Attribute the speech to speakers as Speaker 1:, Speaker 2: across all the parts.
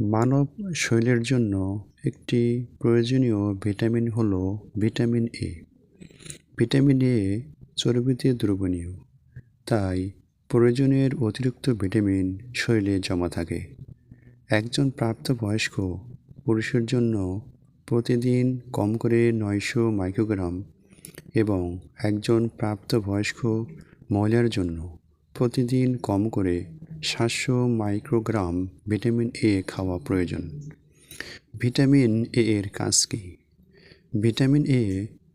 Speaker 1: মানব শরীরের জন্য একটি প্রয়োজনীয় ভিটামিন হল ভিটামিন এ। ভিটামিন এ চর্বিতে দ্রবণীয়, তাই প্রয়োজনের অতিরিক্ত ভিটামিন শরীরে জমা থাকে। একজন প্রাপ্তবয়স্ক পুরুষের জন্য প্রতিদিন কম করে নয়শো মাইক্রোগ্রাম এবং একজন প্রাপ্তবয়স্ক মহিলার জন্য প্রতিদিন কম করে সাতশো মাইক্রোগ্রাম ভিটামিন এ খাওয়া প্রয়োজন। ভিটামিন এ এর কাজ কী? ভিটামিন এ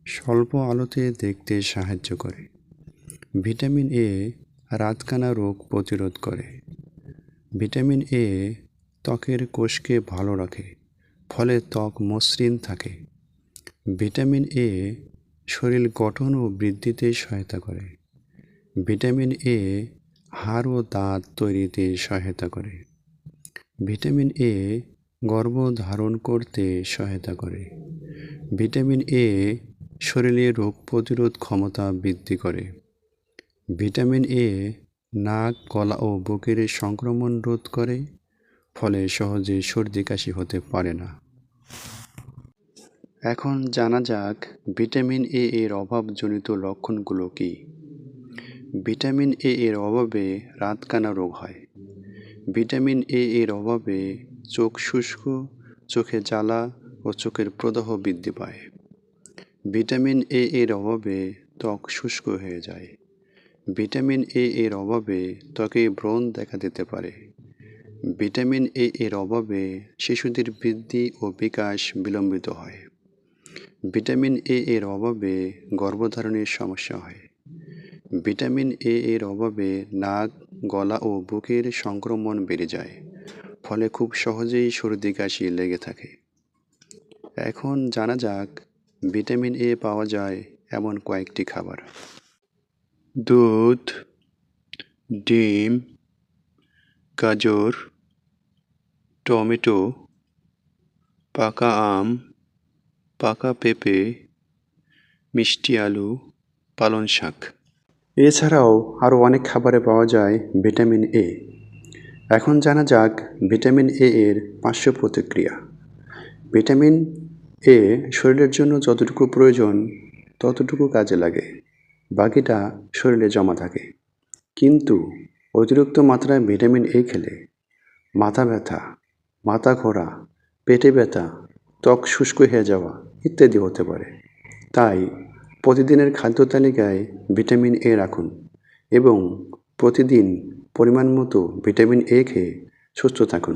Speaker 1: স্বল্প আলোতে দেখতে সাহায্য করে। ভিটামিন এ রাতকানা রোগ প্রতিরোধ করে। ভিটামিন এ ত্বকের কোষকে ভালো রাখে, ফলে ত্বক মসৃণ থাকে। ভিটামিন এ শরীর গঠন ও বৃদ্ধিতে সহায়তা করে। ভিটামিন এ হাড় ও দাঁত তৈরিতে সহায়তা করে। ভিটামিন এ গর্ভধারণ করতে সহায়তা করে। ভিটামিন এ শরীরে রোগ প্রতিরোধ ক্ষমতা বৃদ্ধি করে। ভিটামিন এ নাক, গলা ও বুকের সংক্রমণ রোধ করে, ফলে সহজে সর্দি কাশি হতে পারে না। এখন জানা যাক ভিটামিন এ এর অভাবজনিত লক্ষণগুলো কী। ভিটামিন এ এর অভাবে রাতকানা রোগ হয়। ভিটামিন এ এর অভাবে চোখ শুষ্ক, চোখে জ্বালা ও চোখের প্রদাহ বৃদ্ধি পায়। ভিটামিন এ এর অভাবে ত্বক শুষ্ক হয়ে যায়। ভিটামিন এ এর অভাবে ত্বকে ব্রণ দেখা দিতে পারে। ভিটামিন এ এর অভাবে শিশুদের বৃদ্ধি ও বিকাশ বিলম্বিত হয়। ভিটামিন এ এর অভাবে গর্ভধারণের সমস্যা হয়। ভিটামিন এ এর অভাবে নাক, গলা ও বুকের সংক্রমণ বেড়ে যায়, ফলে খুব সহজেই সর্দি, কাশি লেগে থাকে। এখন জানা যাক, ভিটামিন এ পাওয়া যায় এমন কয়েকটি খাবার। দুধ, ডিম, গাজর, টমেটো, পাকা আম, পাকা পেঁপে, মিষ্টি আলু, পালং শাক। এছাড়াও আরও অনেক খাবারে পাওয়া যায় ভিটামিন এ। এখন জানা যাক ভিটামিন এ এর পার্শ্ব প্রতিক্রিয়া। ভিটামিন এ শরীরের জন্য যতটুকু প্রয়োজন, ততটুকু কাজে লাগে। বাকিটা শরীরে জমা থাকে। কিন্তু অতিরিক্ত মাত্রায় ভিটামিন এ খেলে মাথা ব্যথা, মাথা ঘোরা, পেটে ব্যথা, ত্বক শুষ্ক হয়ে যাওয়া ইত্যাদি হতে পারে। তাই প্রতিদিনের খাদ্য তালিকায় ভিটামিন এ রাখুন এবং প্রতিদিন পরিমাণ মতো ভিটামিন এ খেয়ে সুস্থ থাকুন।